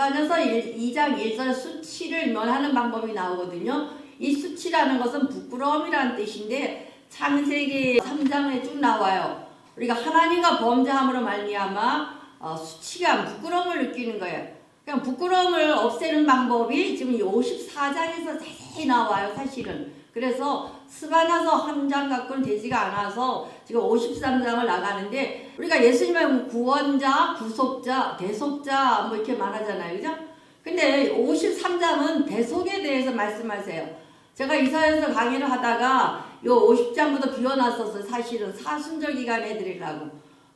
스바냐서 2장 1절 수치를 면하는 방법이 나오거든요. 이 수치라는 것은 부끄러움이라는 뜻인데 창세기 3장에 쭉 나와요. 우리가 하나님과 범죄함으로 말미암아 어, 수치감, 부끄러움을 느끼는 거예요. 그냥 부끄러움을 없애는 방법이 지금 54장에서 자세히 나와요, 사실은. 그래서 스바나서 한 장 갖고는 되지가 않아서 지금 53장을 나가는데 우리가 예수님의 구원자, 구속자, 대속자 뭐 이렇게 말하잖아요. 그죠? 근데 53장은 대속에 대해서 말씀하세요. 제가 이사에서 강의를 하다가 요 50장부터 비워놨었어요. 사실은 사순절 기간에 해드리려고.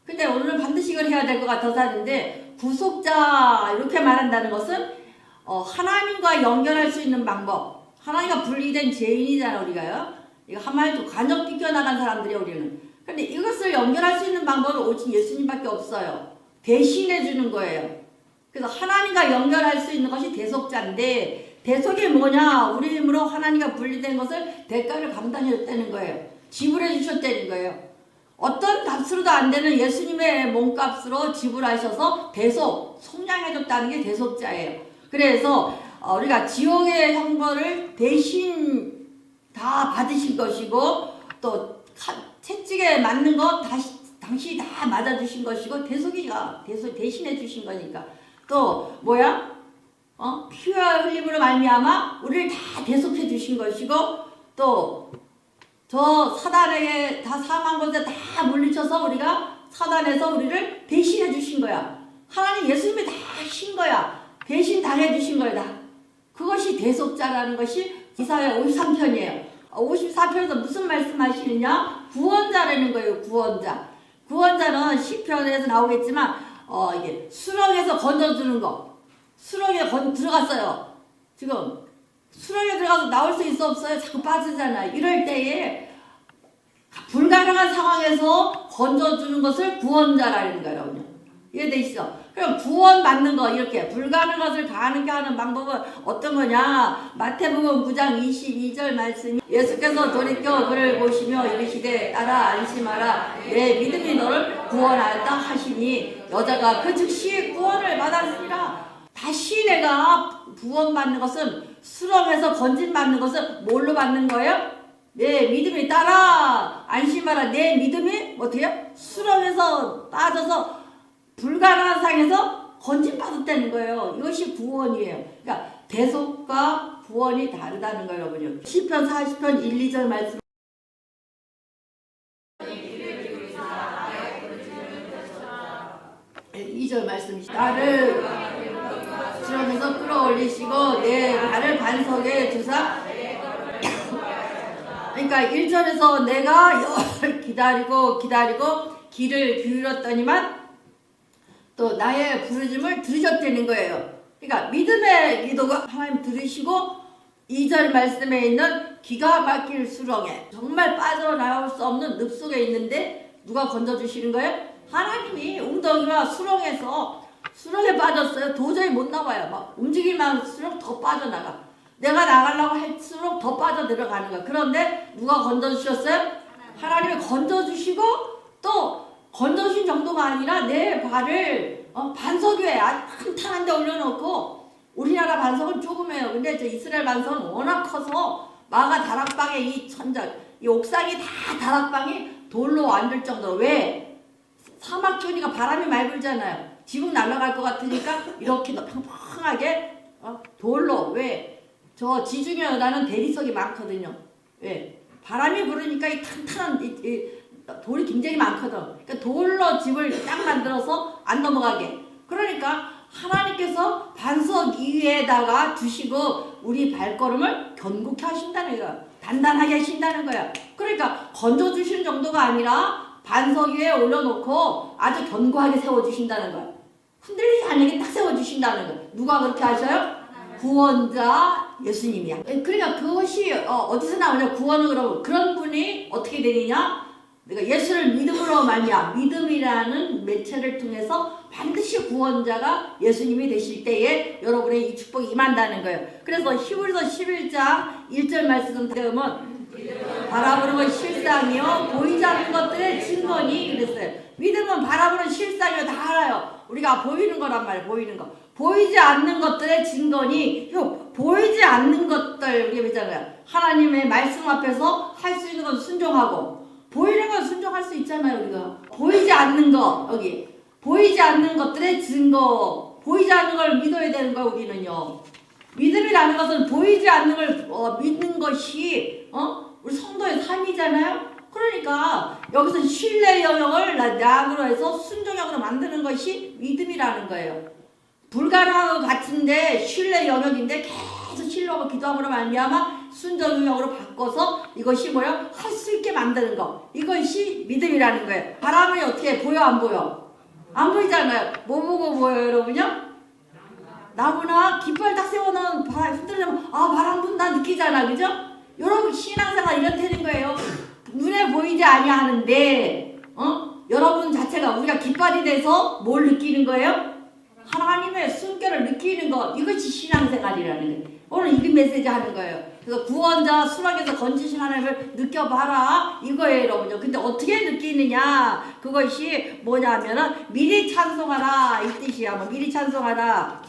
근데 오늘은 반드시 이걸 해야 될 것 같아서 하는데 구속자 이렇게 말한다는 것은 어, 하나님과 연결할 수 있는 방법. 하나님과 분리된 죄인이잖아 우리가요. 이거 한마디로 간접 비껴나간 사람들이에요 우리는. 근데 이것을 연결할 수 있는 방법은 오직 예수님밖에 없어요. 대신해 주는 거예요. 그래서 하나님과 연결할 수 있는 것이 대속자인데 대속이 뭐냐? 우리 힘으로 하나님과 분리된 것을 대가를 감당해 줬다는 거예요. 지불해 주셨다는 거예요. 어떤 값으로도 안 되는 예수님의 몸값으로 지불하셔서 대속, 속량해 줬다는 게 대속자예요. 그래서 어, 우리가 지옥의 형벌을 대신 다 받으신 것이고 또 카- 채찍에 맞는 거 다시 당신이 다 맞아주신 것이고 대속이가 대속 대신해 주신 거니까. 또 뭐야? 어? 피와 흘림으로 말미암아 우리를 다 대속해 주신 것이고 또 저 사단에게 다 사망 것에 다 물리쳐서 우리가 사단에서 우리를 대신해 주신 거야. 하나님 예수님이 다 하신 거야. 대신 당해 주신 거야 다. 그것이 대속자라는 것이 이사야 53편이에요. 54편에서 무슨 말씀 하시느냐? 구원자라는 거예요 구원자. 구원자는 시편에서 나오겠지만 어 이게 수렁에서 건져주는 거. 수렁에 건 들어갔어요. 지금 수렁에 들어가서 나올 수 있어 없어요? 자꾸 빠지잖아요. 이럴 때에 불가능한 상황에서 건져주는 것을 구원자라는 거예요 이해되시죠? 그럼 구원 받는 거 이렇게 불가능한 것을 가능하게 하는 방법은 어떤 거냐? 마태복음 9장 22절 말씀이 예수께서 돌이켜 그를 보시며 이르시되 따라 안심하라 내 믿음이 너를 구원하였다 하시니 여자가 그 즉시 구원을 받았습니다. 다시 내가 구원받는 것은 수렁에서 건진 받는 것은 뭘로 받는 거예요? 내 믿음이 따라 안심하라 내 믿음이 어떻게 수렁에서 빠져서 불가능한 상에서 건진받았다는 거예요. 이것이 구원이에요. 그러니까 대속과 구원이 다르다는 거예요, 여러분요. 10편 40편 1, 2절 말씀. 이절 말씀이 나를 수렁에서 끌어올리시고 내 발을 반석에 두사 그러니까 1절에서 내가 열 기다리고 기다리고 길을 기울였더니만 또 나의 부르짐을 들으셨다는 거예요. 그러니까 믿음의 기도가 하나님 들으시고 2절 말씀에 있는 기가 막힐 수렁에 정말 빠져나올 수 없는 늪 속에 있는데 누가 건져주시는 거예요? 하나님이 웅덩이와 수렁에서 수렁에 빠졌어요. 도저히 못 나와요. 막 움직일만 할수록 더 빠져나가. 내가 나가려고 할수록 더 빠져 들어가는 거야. 그런데 누가 건져주셨어요? 하나님이 건져주시고 또 건져주신 정도가 아니라 내 발을 어, 반석 위에 아주 탄탄한 데 올려놓고 우리나라 반석은 조그매요. 근데 저 이스라엘 반석은 워낙 커서 마가 다락방에 이 천장, 이 옥상이 다 다락방이 돌로 앉을 정도로 왜? 사막 쪽이니까 바람이 많이 불잖아요. 지붕 날아갈 것 같으니까 이렇게 평평하게 어, 돌로 왜? 저 지중해 나는 대리석이 많거든요. 왜? 바람이 부르니까 이 탄탄한 이, 이, 돌이 굉장히 많거든. 그러니까 돌로 집을 딱 만들어서 안 넘어가게. 그러니까 하나님께서 반석 위에다가 두시고 우리 발걸음을 견고케 하신다는 거야. 단단하게 하신다는 거야. 그러니까 건져 주시는 정도가 아니라 반석 위에 올려놓고 아주 견고하게 세워 주신다는 거야. 흔들리지 않게 딱 세워 주신다는 거야. 누가 그렇게 하셔요? 구원자 예수님이야. 그러니까 그것이 어, 디서 나오냐? 구원은 그러면 그런 분이 어떻게 되느냐? 내가 예수를 믿음으로 말이야 믿음이라는 매체를 통해서 반드시 구원자가 예수님이 되실 때에 여러분의 이 축복이 임한다는 거예요. 그래서 히브리서 11장 1절 말씀 들으면 바라보는 건 실상이요 보이지 않는 것들의 증거니 그랬어요. 믿음은 바라보는 실상이요 다 알아요. 우리가 보이는 거란 말이에요. 보이는 거. 보이지 않는 것들의 증거니 요 보이지 않는 것들 우리가 있잖아요. 하나님의 말씀 앞에서 할 수 있는 건 순종하고 보이는 건 순종할 수 있잖아요 우리가 보이지 않는 거 여기 보이지 않는 것들의 증거 보이지 않는 걸 믿어야 되는 거야 우리는요. 믿음이라는 것은 보이지 않는 걸 어, 믿는 것이 어 우리 성도의 삶이잖아요. 그러니까 여기서 신뢰 영역을 약으로 해서 순종역으로 만드는 것이 믿음이라는 거예요. 불가능한 것 같은데 신뢰 영역인데 계속 신뢰하고 기도함으로 말미암아 순종 영역으로 바꿔서 이것이 뭐요? 할 수 있게 만드는 거. 이것이 믿음이라는 거예요. 바람이 어떻게 보여 안 보여? 안 보이잖아요. 뭐 보고 보여요, 여러분요? 나무나 깃발 딱 세워놓은 바람 흔들리면 아 바람 분다 느끼잖아, 그죠? 여러분 신앙생활 이런 되는 거예요. 눈에 보이지 아니하는데, 어? 여러분 자체가 우리가 깃발이 돼서 뭘 느끼는 거예요? 하나님의 숨결을 느끼는 것 이것이 신앙생활이라는 거예요. 오늘 이 메시지 하는 거예요. 그래서 구원자 수락에서 건지신 하나님을 느껴봐라 이거예요 여러분요. 근데 어떻게 느끼느냐 그것이 뭐냐면은 미리 찬송하라 이 뜻이야. 뭐 미리 찬송하라.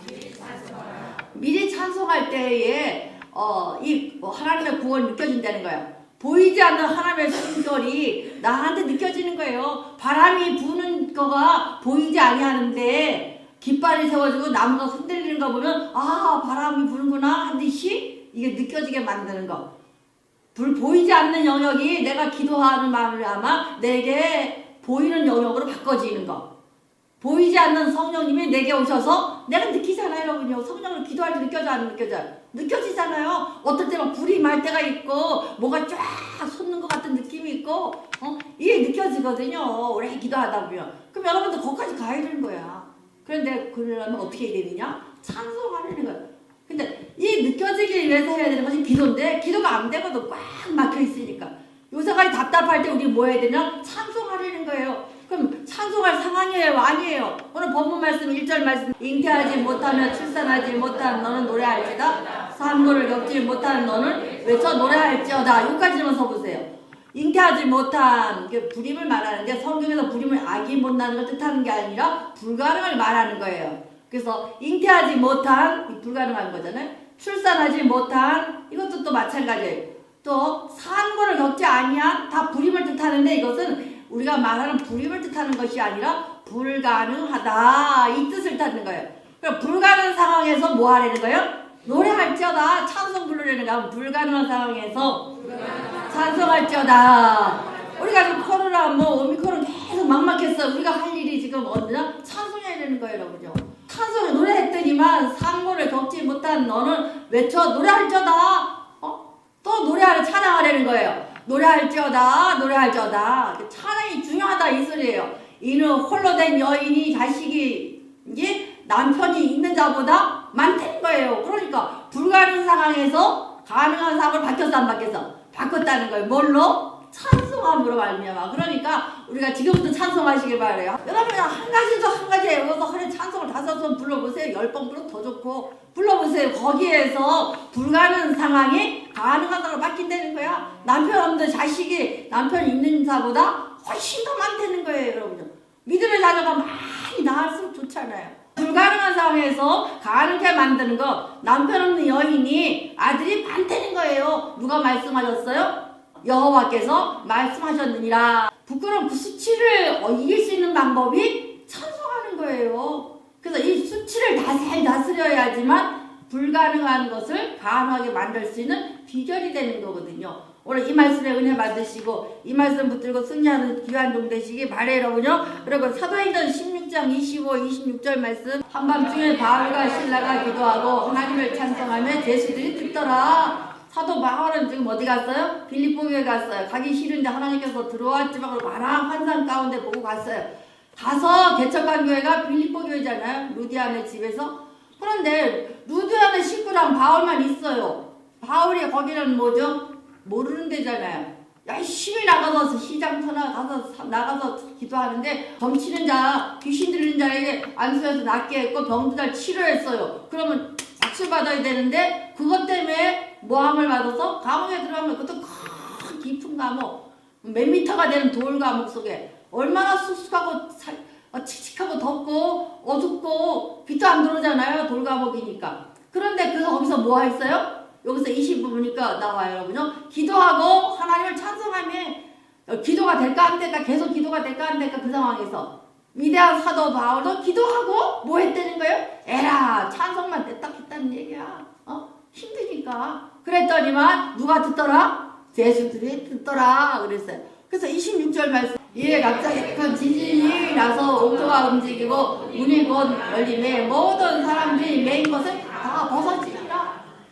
미리 찬송할 때에 어이 뭐 하나님의 구원이 느껴진다는 거예요. 보이지 않는 하나님의 숨결이 나한테 느껴지는 거예요. 바람이 부는 거가 보이지 아니하는데 깃발이 세워지고 나무가 흔들리는 거 보면 아 바람이 부는구나 한 듯이 이게 느껴지게 만드는 거. 불 보이지 않는 영역이 내가 기도하는 마음을 아마 내게 보이는 영역으로 바꿔지는 거. 보이지 않는 성령님이 내게 오셔서 내가 느끼잖아요, 여러분요. 성령을 기도할 때 느껴져 안 느껴져요? 느껴지잖아요. 어떨 때는 불이 말 때가 있고 뭐가 쫙 솟는 것 같은 느낌이 있고 어? 이게 느껴지거든요. 오래 기도하다 보면. 그럼 여러분들 거기까지 가야 되는 거야. 그런데 그러려면 어떻게 해야 되느냐? 찬송하려는 거야. 근데 이 느껴지기 위해서 해야 되는 것이 기도인데 기도가 안 되고도 꽉 막혀 있으니까 요새까지 답답할 때 우리 뭐 해야 되냐? 찬송하려는 거예요. 그럼 찬송할 상황이에요? 아니에요? 오늘 본문 말씀 1절 말씀 잉태하지 못하며 출산하지 못한 너는 노래할지다 산고를 겪지 못한 너는 외쳐 노래할지어다 여기까지만 서보세요. 잉태하지 못한 그 불임을 말하는데 성경에서 불임을 악이 못나는 걸 뜻하는 게 아니라 불가능을 말하는 거예요. 그래서 잉태하지 못한 이 불가능한 거잖아요. 출산하지 못한 이것도 또 마찬가지예요. 또 산고를 겪지 아니한 다 불임을 뜻하는데 이것은 우리가 말하는 불임을 뜻하는 것이 아니라 불가능하다 이 뜻을 뜻하는 거예요. 그럼 불가능한 상황에서 뭐 하라는 거예요? 노래할지어다 찬송 부르려는 거 불가능한 상황에서 찬송할지어다. 우리가 지금 코로나 뭐 오미크론 계속 막막했어. 우리가 할 일이 지금 언제나 찬송해야 되는 거예요, 여러분요. 찬송을 노래했더니만 상고를 겪지 못한 너는 외쳐 노래할지어다. 어? 또 노래하려 찬양하려는 거예요. 노래할지어다, 노래할지어다. 찬양이 중요하다 이 소리예요. 이는 홀로 된 여인이 자식이 남편이 있는 자보다 많다는 거예요. 그러니까 불가능한 상황에서 가능한 상황을 바뀌었어 안 바뀌었어? 바꿨다는 거예요. 뭘로? 찬송함으로 말미암아. 그러니까 우리가 지금부터 찬송하시길 바래요. 여러분 한 가지도 한 가지 외워서 하루에 찬송을 다섯 번 불러보세요. 열 번 불러 더 좋고 불러보세요. 거기에서 불가능한 상황이 가능한 상황으로 바뀐다는 거야. 남편 없는 자식이 남편 있는 자보다 훨씬 더 많다는 거예요, 여러분요. 믿음의 자녀가 많이 나을수록 좋잖아요. 불가능한 상황에서 가능하게 만드는 거 남편 없는 여인이 아들이 많다는 거예요. 누가 말씀하셨어요? 여호와께서 말씀하셨느니라. 부끄러운 그 수치를 어, 이길 수 있는 방법이 찬송하는 거예요. 그래서 이 수치를 다 잘 다스려야지만 불가능한 것을 가능하게 만들 수 있는 비결이 되는 거거든요. 오늘 이 말씀에 은혜 받으시고 이 말씀 붙들고 승리하는 귀한 종 되시기 바래요 여러분요. 그리고 사도행전 16 장 25, 26절 말씀 한밤중에 바울과 신라가 기도하고 하나님을 찬송하며 제수들이 듣더라. 사도 바울은 지금 어디 갔어요? 빌립보교에 갔어요. 가기 싫은데 하나님께서 들어왔지만 마랑 환상 가운데 보고 갔어요. 가서 개척한 교회가 빌립보 교회잖아요. 루디안의 집에서. 그런데 루디안의 식구랑 바울만 있어요. 바울이 거기는 뭐죠? 모르는 데잖아요. 열심히 나가서 시장 터나 가서 사- 나가서 기도하는데 점치는 자, 귀신 들리는 자에게 안수해서 낫게 했고 병도 잘 치료했어요. 그러면 박수 받아야 되는데 그것 때문에 모함을 받아서 감옥에 들어가면 그것도 큰 깊은 감옥 몇 미터가 되는 돌 감옥 속에 얼마나 쑥쑥하고 사- 어, 칙칙하고 덥고 어둡고 빛도 안 들어오잖아요. 돌 감옥이니까. 그런데 그래서 거기서 뭐 했어요? 여기서 20부 보니까 나와요, 여러분요. 기도하고 하나님을 찬송하며 어, 기도가 될까 안 될까 계속 기도가 될까 안 될까 그 상황에서 위대한 사도 바울도 기도하고 뭐 했다는 거예요? 에라 찬송만 냈다 했다는 얘기야. 어? 힘드니까. 그랬더니만 누가 듣더라? 제수들이 듣더라 그랬어요. 그래서 26절 말씀 이에 갑자기 큰 지진이 나서 옥토가 움직이고 문이 곧 열림에 모든 사람들이 메인 것을 다 벗어지니라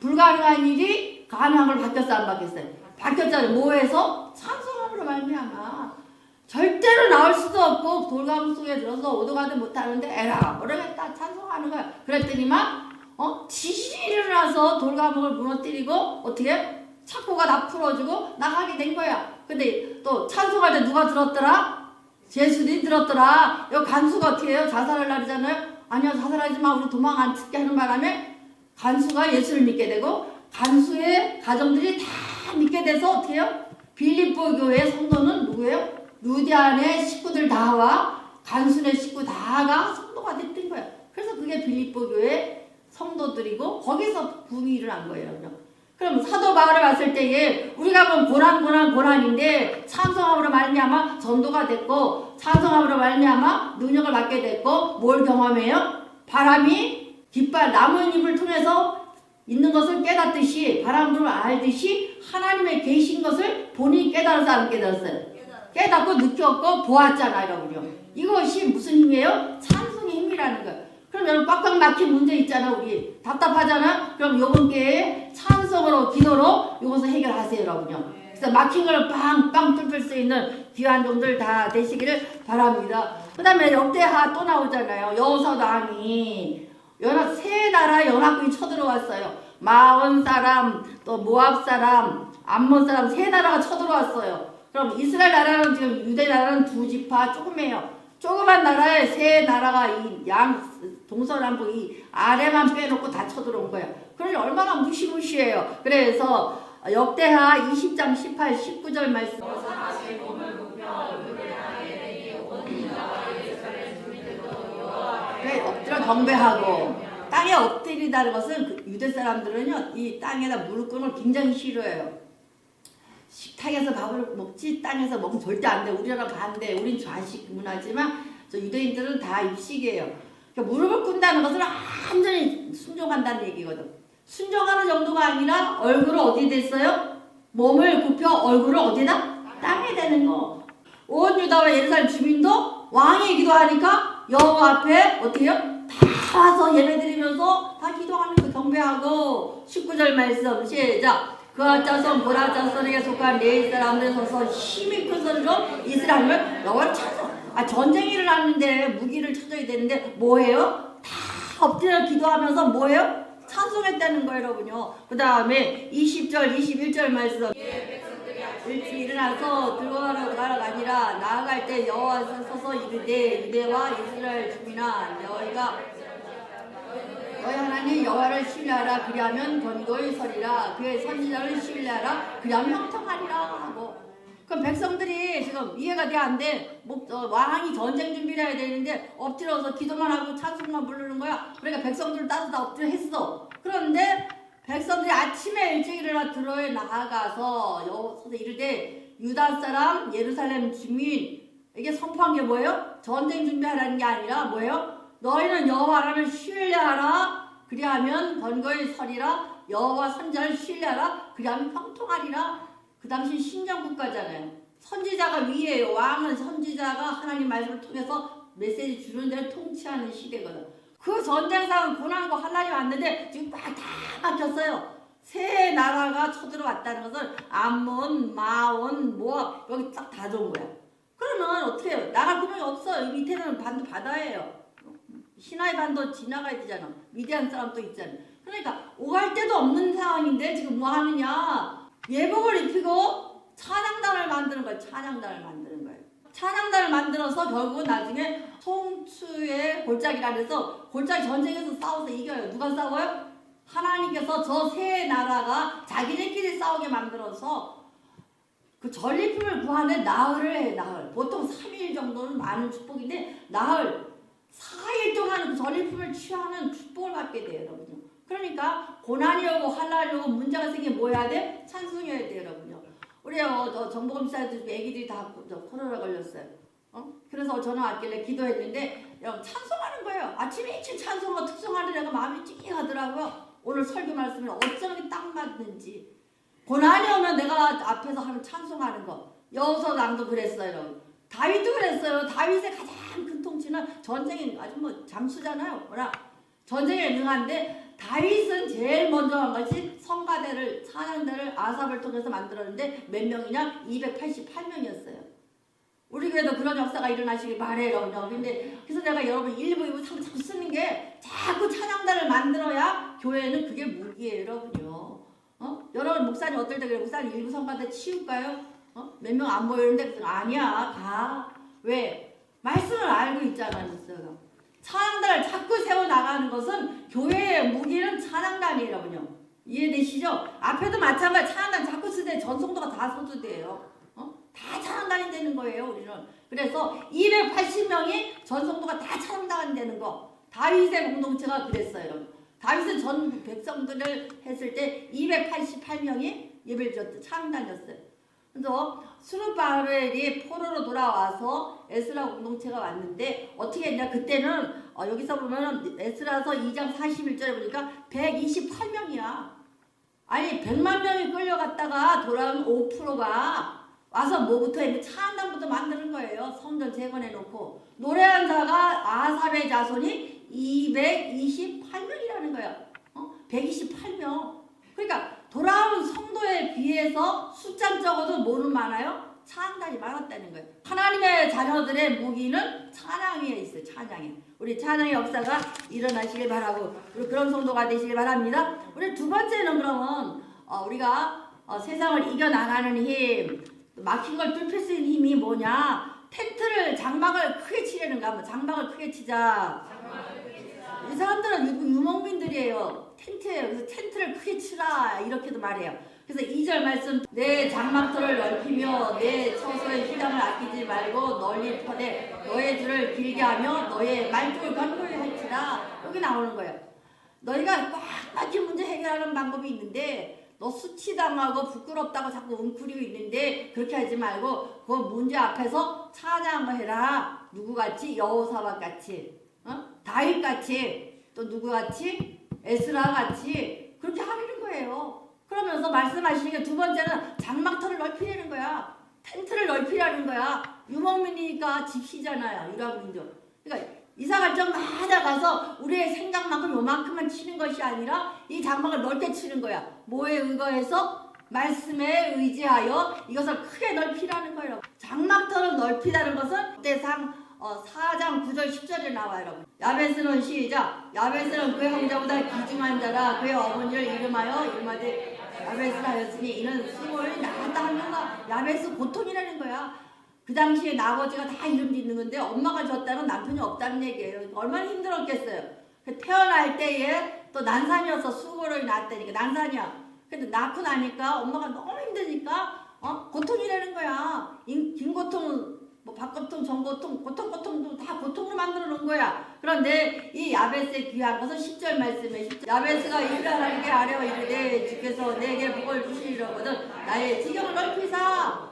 불가능한 일이 가능한 걸 바뀌었어 안 바뀌었어요? 바뀌었잖아요. 뭐해서? 찬송함으로 말미암아 절대로 나올 수도 없고 돌감 속에 들어서 오도가도 못하는데 에라 모르겠다 찬송하는 거야. 그랬더니만 어 지진이 일어나서 돌감을 무너뜨리고 어떻게 착고가 다 풀어주고 나가게 된 거야. 근데 또 찬송할 때 누가 들었더라? 제수들이 들었더라. 이 간수가 어떻게 해요? 자살할 날이잖아요. 아니요 자살하지 마 우리 도망 안 찍게 하는 바람에 간수가 예수를 믿게 되고 간수의 가정들이 다 믿게 돼서 어떻게 해요? 빌립보 교회 성도는 누구예요? 루디안의 식구들 다와 간순의 식구 다가 성도가 됐던 거예요. 그래서 그게 빌립보 교회 성도들이고 거기서 부흥이 일어난 거예요. 그럼 사도 바울을 봤을 때에 우리가 보면 고난 고난 고난인데 찬송함으로 말미암아 전도가 됐고 찬송함으로 말미암아 능력을 받게 됐고 뭘 경험해요? 바람이 깃발 나뭇잎을 통해서 있는 것을 깨닫듯이 바람을 알듯이 하나님의 계신 것을 본인이 깨달아서 안 깨달았어요. 깨닫고 느꼈고 보았잖아요, 여러분요. 이것이 무슨 힘이에요? 찬송의 힘이라는 거예요. 그럼 여러분 꽉꽉 막힌 문제 있잖아, 우리. 답답하잖아? 그럼 요번 기회에 찬송으로, 기도로 이것을 해결하세요, 여러분요. 그래서 막힌 걸 빵빵 뚫을 수 있는 귀한 종들 다 되시기를 바랍니다. 그 다음에 역대하 또 나오잖아요. 여호사도 왕이 연합, 세 나라 연합군이 쳐들어왔어요. 마온 사람, 또 모압 사람, 암몬 사람 세 나라가 쳐들어왔어요. 그럼 이스라엘 나라는 지금 유대 나라는 두 지파 조금해요. 조그만 나라에 세 나라가 이 양 동서남북 이 아래만 빼놓고 다 쳐들어온 거예요. 그러니 얼마나 무시무시해요. 그래서 역대하 20장 18, 19절 말씀. 네, 엎드려 경배하고 땅에 엎드리다는 것은 그 유대 사람들은요 이 땅에다 무릎 꿇는 걸 굉장히 싫어해요. 식탁에서 밥을 먹지 땅에서 먹으면 절대 안 돼. 우리나라 반대. 우린 좌식 문화지만 저 유대인들은 다 입식이에요. 그러니까 무릎을 꿇는다는 것은 완전히 순종한다는 얘기거든. 순종하는 정도가 아니라 얼굴을 어디 됐어요? 몸을 굽혀 얼굴을 어디다? 땅에 대는 거. 온 유다와 예루살렘 주민도 왕이 기도하니까 여호와 앞에 어떻게요? 다 와서 예배드리면서 다 기도하는 거 경배하고 19절 말씀 시작 그아 자손 보라 자손에게 속한 레이 사람들 서서 힘이 큰 소리로 이스라엘을 여호와를 찬송 아 전쟁이 일어났는데 무기를 찾아야 되는데 뭐예요? 다 엎드려 기도하면서 뭐예요? 찬송했다는 거예요 여러분요 그 다음에 20절 21절 말씀 일찍 일어나서 들어가라고 나라가 아니라 나아갈 때 여호와께서 서서 이르되 유대와 이스라엘 주민아 너희가 너희 하나님 여호와를 신뢰하라. 그리하면 권고히 서리라. 그의 선지자를 신뢰하라. 그리하면 형통하리라 하고. 그럼 백성들이 지금 이해가 돼 안 돼? 목, 어, 왕이 전쟁 준비를 해야 되는데 엎드려서 기도만 하고 찬송만 부르는 거야? 그러니까 백성들 따로 다 엎드려 했어. 그런데 백성들이 아침에 일찍 일어나 들어에 나가서 여호와서 이르되 유다 사람 예루살렘 주민 이게 선포한 게 뭐예요? 전쟁 준비하라는 게 아니라 뭐예요? 너희는 여호와라면 신뢰하라. 그리하면 건거에 서리라. 여호와 선자를 신뢰하라. 그리하면 형통하리라. 그 당시 신정 국가잖아요. 선지자가 위에요 왕은 선지자가 하나님 말씀을 통해서 메시지 주는 데를 통치하는 시대거든 그 전쟁상은 고난과 환란이 왔는데 지금 다, 다 막혔어요 세 나라가 쳐들어왔다는 것은 암몬, 마온, 모압 여기 딱 다 좋은 거야 그러면 어떻게 해요? 나갈 구멍이 없어 이 밑에는 반도 바다예요 시나이 반도 지나가야 되잖아. 미디안 사람도 있잖아. 그러니까 오갈 데도 없는 상황인데 지금 뭐 하느냐? 예복을 입히고 찬양단을 만드는 거예요. 찬양단을 만드는 찬양단을 만들어서 결국은 나중에 송추의 골짜기라 그래서 골짜기 전쟁에서 싸워서 이겨요. 누가 싸워요? 하나님께서 저 세 나라가 자기네끼리 싸우게 만들어서 그 전리품을 구하는 나흘을 해 나흘 보통 3일 정도는 많은 축복인데 나흘 4일 동안 그 전리품을 취하는 축복을 받게 돼요 여러분요 그러니까 고난이 오고 환란이 오고 문제가 생기면 뭐 해야 돼? 찬송해야 돼요 여러분요 우리 어, 저 정보검사들 애기들이 다 코로나 걸렸어요 어? 그래서 전화 왔길래 기도했는데 찬송하는 거예요 아침에 일찍 찬송하고 특성하는 애가 마음이 찡하더라고요 오늘 설교 말씀을 어쩌면 딱 맞는지 고난이 오면 내가 앞에서 하는 찬송하는 거 여호서 낭도 그랬어요. 다윗도 그랬어요. 다윗의 가장 큰 통치는 전쟁에 아주 뭐 장수잖아요. 뭐라 전쟁에 능한데 다윗은 제일 먼저 한 것이 성가대를 찬양대를 아삽을 통해서 만들었는데 몇 명이냐? 288명이었어요. 우리 교회도 그런 역사가 일어나시길 바래요. 근데 그래서 내가 여러분 1부, 2부, 3부 자꾸 쓰는 게 자꾸 찬양단을 만들어야 교회는 그게 무기예요, 여러분요. 어? 여러분 목사님 어떨 때 그래? 목사님 일부 성가대 치울까요? 어? 몇 명 안 보이는데 아니야 가. 왜? 말씀을 알고 있잖아요, 목사가. 찬양단을 자꾸 세워 나가는 것은 교회의 무기는 찬양단이에요, 여러분요. 이해되시죠? 앞에도 마찬가지 찬양단 자꾸 쓰되 전송도가 다 써도 돼요. 어? 다 찬양단이 되는 거예요, 우리는. 그래서 280명이 전송도가 다 찬양단이 되는 거. 다윗의 공동체가 그랬어요. 다윗은 전 백성들을 했을 때 288명이 예배를 드렸대 창단이었어요. 그래서 수르바벨이 포로로 돌아와서 에스라 공동체가 왔는데 어떻게 했냐 그때는 어, 여기서 보면은 에스라서 2장 41절에 보니까 128명이야. 아니 100만 명이 끌려갔다가 돌아온 5%가 와서 뭐부터 했는데 차한당부터 만드는 거예요. 성전 재건해 놓고 노래한 자가 아삽의 자손이 228명이라는 거예요. 어? 128명. 그러니까 돌아온 성도에 비해서 숫자 적어도 뭐는 많아요? 찬양단이 많았다는 거예요. 하나님의 자녀들의 무기는 찬양에 있어요. 찬양에. 우리 찬양의 역사가 일어나시길 바라고 우리 그런 성도가 되시길 바랍니다. 우리 두 번째는 그러면 어, 우리가 어, 세상을 이겨나가는 힘, 막힌 걸 뚫을 수 있는 힘이 뭐냐? 텐트를 장막을 크게 치려는가? 뭐 장막을 크게 치자. 이 사람들은 유- 유목민들이에요. 텐트예요. 그래서 텐트를 크게 치라 이렇게도 말해요. 그래서 2절 말씀 내 장막터를 넓히며 내 처소의 희장을 아끼지 말고 널리 퍼대 너의 줄을 길게 하며 너의 말뚝을 견고히 할지라 여기 나오는 거예요. 너희가 꽉 막힌 문제 해결하는 방법이 있는데 너 수치당하고 부끄럽다고 자꾸 웅크리고 있는데 그렇게 하지 말고 그 문제 앞에서 찬양을 해라. 누구같이 여호사밧 같이 어? 다윗 같이 또 누구 같이 에스라 같이 그렇게 하려는 거예요. 그러면서 말씀하시는 게 두 번째는 장막터를 넓히려는 거야. 텐트를 넓히라는 거야. 유목민이니까 집시잖아요. 유라민족. 그러니까 이사 갈 적마다 가서 우리의 생각만큼 요만큼만 치는 것이 아니라 이 장막을 넓게 치는 거야. 뭐에 의거해서 말씀에 의지하여 이것을 크게 넓히라는 거예요. 장막터를 넓히다는 것은 때상 어, 4장 9절 10절에 나와요, 여러분. 야베스는 시작. 야베스는 그의 형제보다 귀중한 자라 그의 어머니를 이름하여 이름하되 야베스하였으니 이는 수모를 낳았다 하면서 야베스 고통이라는 거야. 그 당시에 나 아버지가 다 이름 짓는 건데 엄마가 줬다는 남편이 없다는 얘기예요. 얼마나 힘들었겠어요. 그 태어날 때에 또 난산이어서 수고를 낳았다니까 난산이야. 근데 낳고 나니까 엄마가 너무 힘드니까 어 고통이라는 거야. 인- 긴 고통 뭐 박고통, 전고통, 고통, 고통도 다 고통으로 만들어 놓은 거야. 그런데 이 야베스의 귀한 것은 10절 말씀에 10절. 야베스가 이스라엘에게 아뢰어 이르되 주께서 내게 복을 주시려거든 나의 지경을 넓히사.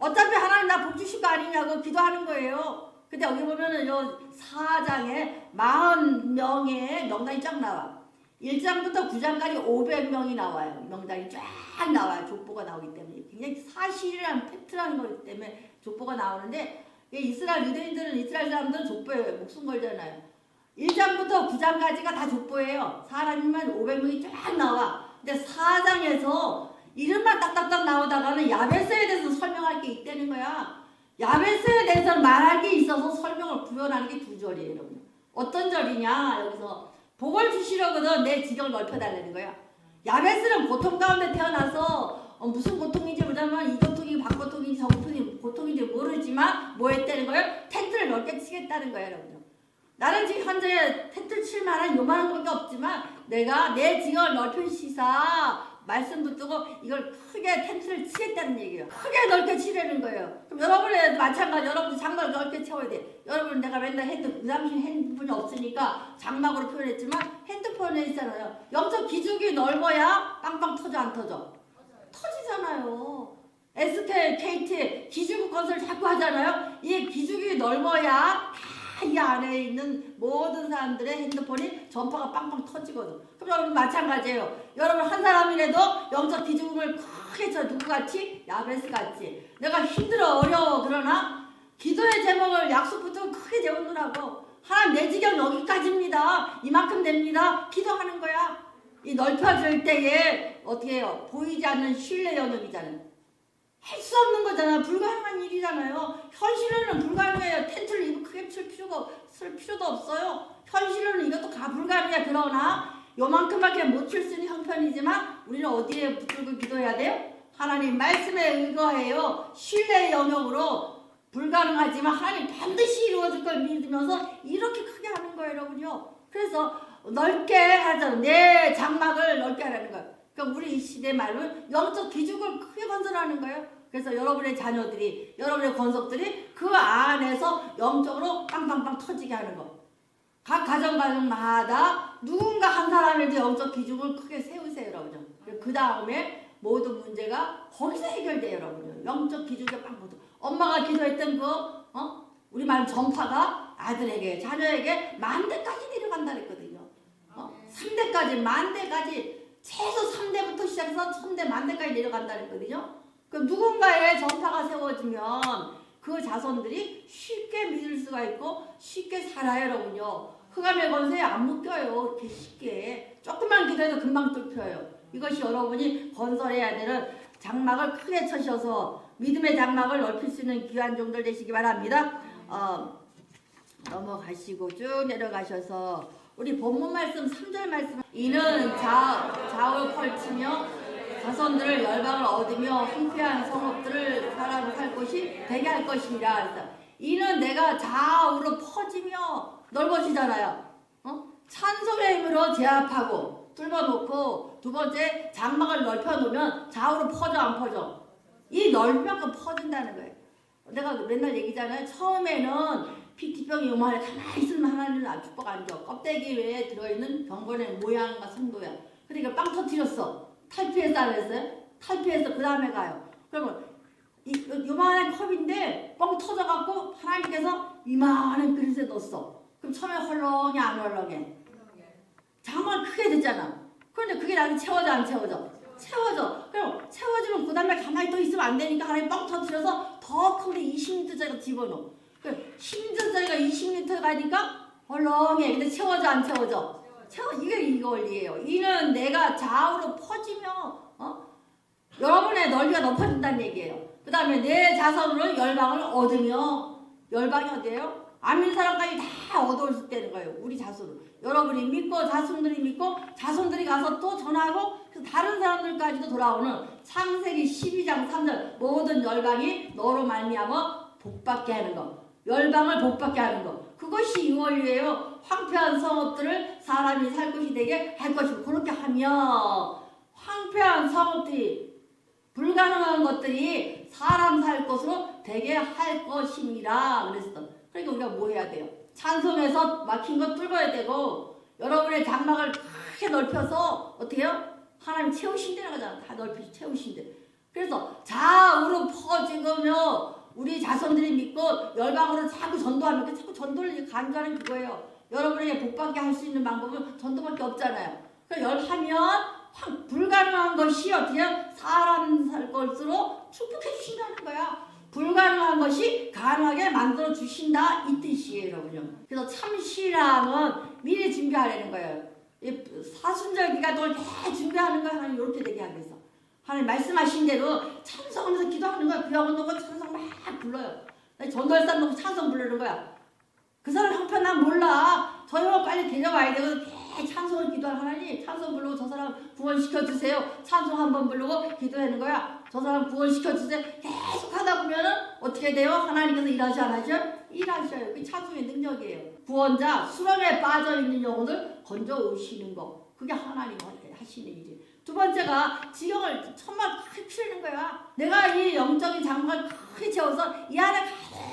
어차피 하나님 나 복 주실 거 아니냐고 기도하는 거예요. 근데 여기 보면은 요 4장에 40명의 명단이 쫙 나와. 1장부터 9장까지 500명이 나와요. 명단이 쫙 나와요. 족보가 나오기 때문에. 굉장히 사실이라는 팩트라는 거기 때문에 족보가 나오는데 이스라엘 유대인들은 이스라엘 사람들은 족보에 목숨 걸잖아요. 1장부터 9장까지가 다 족보예요. 사람이면 500명이 쫙 나와. 근데 4장에서 이름만 딱딱딱 나오다가는 야베스에 대해서 설명할 게 있다는 거야. 야베스에 대해서 말할 게 있어서 설명을 구현하는 게 두 절이에요, 여러분. 어떤 절이냐? 여기서 복을 주시려거든 내 지경을 넓혀달라는 거야. 야베스는 고통 가운데 태어나서 어, 무슨 고통인지 모르지만 이 고통 모르지만 뭐 했다는 거예요? 텐트를 넓게 치겠다는 거예요, 여러분. 나는 지금 현재 텐트 칠 만한 요만한 것이 없지만 내가 내 지경을 넓히시사 말씀 붙들고 이걸 크게 텐트를 치겠다는 얘기예요. 크게 넓게 치려는 거예요. 그럼 여러분의 마찬가지 여러분 장막을 넓게 채워야 돼. 여러분 내가 맨날 핸드 그 당시 핸드폰이 없으니까 장막으로 표현했지만 핸드폰에 있잖아요. 영적 기죽이 넓어야 빵빵 터져 안 터져? 터지잖아요. SK, KT 기죽 건설 자꾸 하잖아요. 이 기죽이 넓어야 다 이 안에 있는 모든 사람들의 핸드폰이 전파가 빵빵 터지거든. 그럼 여러분 마찬가지예요. 여러분 한 사람이라도 영적 기죽음을 크게 쳐 누구같이? 야베스 같이. 내가 힘들어 어려워 그러나 기도의 제목을 약속부터 크게 재우느라고 하나님 내 지경 여기까지입니다. 이만큼 됩니다. 기도하는 거야. 이 넓혀질 때에 어떻게 해요? 보이지 않는 신뢰 영역이잖아요. 할 수 없는 거잖아. 불가능한 일이잖아요. 현실로는 불가능해요. 텐트를 입고 크게 칠 필요가 쓸 필요도 없어요. 현실로는 이것도 가 불가능해. 그러나 요만큼밖에 못 칠 수 있는 형편이지만 우리는 어디에 붙들고 기도해야 돼요? 하나님 말씀에 의거해요. 신뢰의 영역으로 불가능하지만 하나님 반드시 이루어질 걸 믿으면서 이렇게 크게 하는 거예요, 여러분요. 그래서 넓게 하자. 내 장막을 넓게 하라는 거예요. 그러니까 우리 이 시대 말로 영적 기죽을 크게 건설하는 거예요. 그래서 여러분의 자녀들이, 여러분의 권속들이 그 안에서 영적으로 빵빵빵 터지게 하는 거. 각 가정 가정마다 누군가 한 사람에게 영적 기준을 크게 세우세요, 여러분. 그 다음에 모든 문제가 거기서 해결돼요, 여러분. 영적 기준이 빵 모두. 엄마가 기도했던 그, 어? 우리 말 전파가 아들에게, 자녀에게 만 대까지 내려간다 그랬거든요. 어? 3대까지, 만 대까지, 최소 3대부터 시작해서 천대, 만 대까지 내려간다 그랬거든요. 그 누군가의 전파가 세워지면 그 자손들이 쉽게 믿을 수가 있고 쉽게 살아요, 여러분요. 흑암의 권세에 안 묶여요, 이렇게 쉽게. 조금만 기도해도 금방 뚫혀요. 이것이 여러분이 건설해야 되는 장막을 크게 쳐셔서 믿음의 장막을 넓힐 수 있는 귀한 종들 되시기 바랍니다. 어, 넘어가시고 쭉 내려가셔서 우리 본문 말씀 3절 말씀 이는 자, 좌우 펼치며 자손들을 열방을 얻으며 황폐한 성읍들을 사람을 살 곳이 되게 할 것입니다. 그래서 이는 내가 좌우로 퍼지며 넓어지잖아요. 어? 찬송의 힘으로 제압하고 뚫어놓고 두 번째 장막을 넓혀놓으면 좌우로 퍼져 안 퍼져? 이 넓으면 퍼진다는 거예요. 내가 맨날 얘기잖아요. 처음에는 피티병이 요만해 가만히 있으면 하나님은 안 축복 안 줘. 껍데기 외에 들어있는 병건의 모양과 성도야. 그러니까 빵 터뜨렸어. 탈피해서 안 했어요? 탈피해서 그 다음에 가요. 그러면 이 요만한 컵인데 뻥 터져갖고 하나님께서 이만한 그릇에 넣었어. 그럼 처음에 헐렁해 안 헐렁해? 장만 크게 됐잖아. 그런데 그게 나중에 채워져 안 채워져? 채워져. 그럼 채워지면 그 다음에 가만히 또 있으면 안 되니까 하나님 뻥 터뜨려서 더 큰데 20리터짜리 집어넣어. 그 10리터짜리가 20리터 가니까 헐렁해. 근데 채워져 안 채워져? 채워. 이게 이 원리예요. 이는 내가 좌우로 퍼지며 어? 여러분의 넓이가 높아진다는 얘기예요. 그 다음에 내 자손으로 열방을 얻으며 열방이 어디예요? 안 믿는 사람까지 다 얻어올 때는 거예요. 우리 자손을. 여러분이 믿고 자손들이 믿고 자손들이 가서 또 전하고 다른 사람들까지도 돌아오는 창세기 12장 3절 모든 열방이 너로 말미암아 복받게 하는 거. 열방을 복받게 하는 거. 그것이 유월이에요. 황폐한 성읍들을 사람이 살 곳이 되게 할 것이고 그렇게 하면 황폐한 성읍들이 불가능한 것들이 사람 살 것으로 되게 할 것입니다. 그랬어. 그러니까 우리가 뭐 해야 돼요? 찬송에서 막힌 거 뚫어야 되고 여러분의 장막을 크게 넓혀서 어떻게 해요? 하나님 채우신다는 거잖아. 다 넓히 채우신대. 그래서 좌우로 퍼지고며 우리 자손들이 믿고 열방으로 자꾸 전도하면 그 자꾸 전도를 간주하는 그거예요. 여러분에게 복받게 할 수 있는 방법은 전도밖에 없잖아요. 그 열하면 확 불가능한 것이 어떻게? 사람 살 것으로 축복해 주신다는 거야. 불가능한 것이 가능하게 만들어 주신다 이 뜻이에요. 그래서 참 신앙은 미리 준비하라는 거예요. 이 사순절기가 널다 준비하는 거야. 하나님 이렇게 되게 하기 위해서. 하나님 말씀하신 대로 찬송하면서 기도하는 거야. 그 영혼 놓고 찬송 막 불러요. 전도할산 놓고 찬송 부르는 거야. 그 사람 형편 난 몰라. 저 형은 빨리 데려와야 개 찬송을 기도할 하나님 찬송 부르고 저 사람 구원시켜 주세요. 찬송 한 번 부르고 기도하는 거야. 저 사람 구원시켜 주세요. 계속 하다 보면은 어떻게 돼요? 하나님께서 일하시 안 하죠? 일하셔요. 그 찬송의 능력이에요. 구원자 수렁에 빠져 있는 영혼을 건져 오시는 거. 그게 하나님 하시는 일이. 두 번째가 지경을 정말 크게 키우는 거야. 내가 이 영적인 장막을 크게 채워서 이 안에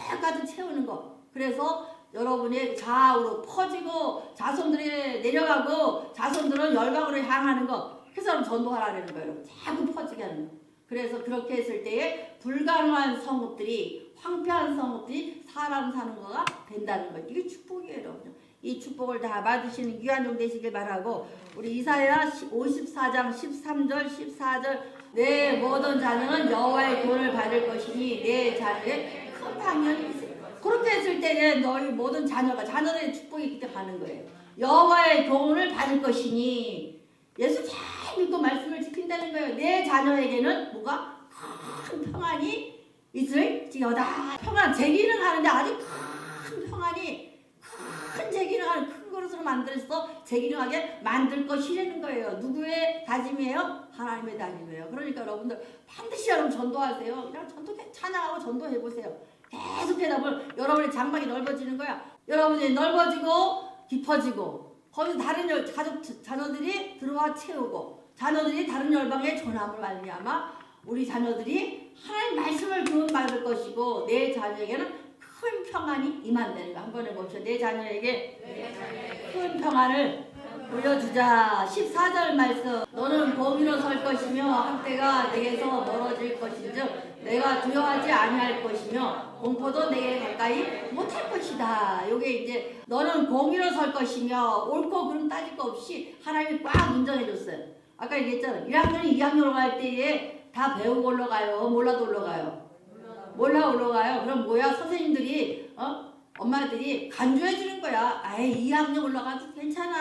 가득 가득 채우는 거. 그래서 여러분의 좌우로 퍼지고 자손들이 내려가고 자손들은 열방으로 향하는 거. 그래서 여러분 전도하라는 거예요. 자꾸 퍼지게 하는 거. 그래서 그렇게 했을 때에 불가능한 성읍들이 황폐한 성읍들이 사람 사는 거가 된다는 거예요. 이게 축복이에요, 여러분. 이 축복을 다 받으시는 귀한 종 되시길 바라고 우리 이사야 54장 13절 14절 내 모든 자녀는 여호와의 돈을 받을 것이니 내 자녀의 큰 방연이. 그렇게 했을 때에 너희 모든 자녀가 자녀들의 축복이 그때 가는 거예요. 여호와의 교훈을 받을 것이니 예수 잘 믿고 말씀을 지킨다는 거예요. 내 자녀에게는 뭐가 큰 평안이 있을지어다. 평안 제기는 하는데 아주 큰 평안이 큰 제기능하는 큰 그릇으로 만들어서 제기능하게 만들 것이라는 거예요. 누구의 다짐이에요? 하나님의 다짐이에요. 그러니까 여러분들 반드시 여러분 전도하세요. 그냥 전도 찬양하고 전도해 보세요. 계속 보면 여러분의 장막이 넓어지는 거야. 여러분이 넓어지고 깊어지고 거기서 다른 열, 가족 자녀들이 들어와 채우고 자녀들이 다른 열방에 전함을 말미암아 우리 자녀들이 하나님 말씀을 교훈 받을 것이고 내 자녀에게는 큰 평안이 임한다는 거 한번 해봅시다. 내 자녀에게 큰 평안을 보여주자. 14절 말씀. 너는 공의로 설 것이며 한때가 내게서 멀어질 것인즉 내가 두려워하지 아니할 것이며 공포도 내게 가까이 못할 것이다. 요게 이제 너는 공의로 설 것이며 옳고 그름 따질 거 없이 하나님이 꽉 인정해 줬어요. 아까 얘기했잖아요. 1학년이 2학년으로 갈 때에 다 배우고 올라가요. 몰라도 올라가요. 몰라 올라가요. 그럼 뭐야? 선생님들이 어? 엄마들이 간주해 주는 거야. 아이 2학년 올라가도 괜찮아.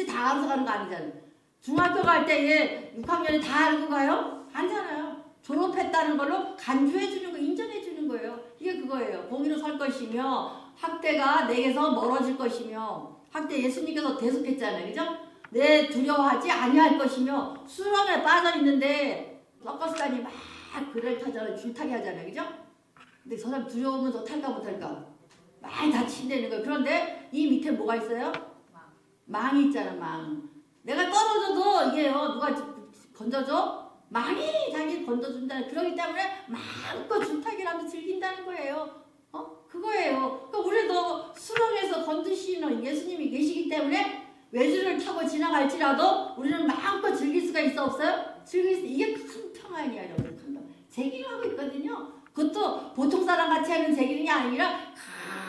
좋지 다 알아서 가는 거 아니잖아. 중학교 갈 때에 6학년이 다 알고 가요? 아니잖아요. 졸업했다는 걸로 간주해 주는 거 인정해 주는 거예요. 이게 그거예요. 공의로 설 것이며 학대가 내게서 멀어질 것이며 학대 예수님께서 대속했잖아요. 그죠? 내 두려워하지 아니할 것이며 수렁에 빠져 있는데 서커스단이 막 그를 타잖아요. 줄타기 하잖아요. 그죠? 근데 저 사람 두려우면 저 탈까 못할까? 많이 다친다는 거예요. 그런데 이 밑에 뭐가 있어요? 망이 있잖아, 망. 내가 떨어져도 이게 요, 누가 건져줘? 망이 자기 건져준다. 그러기 때문에 마음껏 하면서 즐긴다는 거예요. 어? 그거예요. 그러니까 우리도 수렁에서 건드시는 예수님이 계시기 때문에 외주를 타고 지나갈지라도 우리는 마음껏 즐길 수가 있어 없어요? 즐길 수 이게 큰 평안이야 여러분 큰 평안. 제기하고 있거든요. 그것도 보통 사람 같이 하는 제기능이 아니라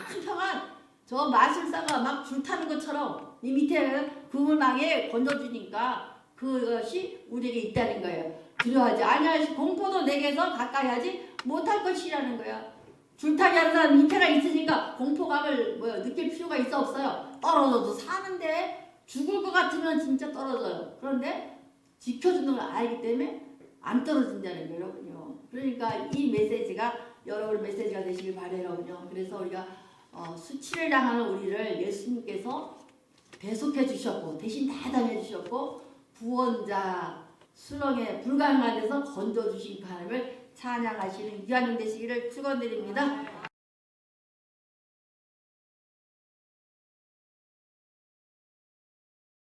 큰 평안. 저 마술사가 막줄 타는 것처럼 이 밑에 그물망에 건져주니까 그것이 우리에게 있다는 거예요. 두려워하지 아니하시 공포도 내게서 가까이 하지 못할 것이라는 거야. 줄타기 하는 사람 밑에가 있으니까 공포감을 뭐 느낄 필요가 있어 없어요. 떨어져도 사는데 죽을 것 같으면 진짜 떨어져요. 그런데 지켜주는 걸 알기 때문에 안 떨어진다는 거예요, 여러분요. 그러니까 이 메시지가 여러분 메시지가 되시길 바래요. 그래서 우리가 어, 수치를 당하는 우리를 예수님께서 배속해 주셨고 대신 다 당해 주셨고 구원자 수렁에 불가능한 데서 건져 주신 하나님을 찬양하시는 유한용 되시기를 축원드립니다.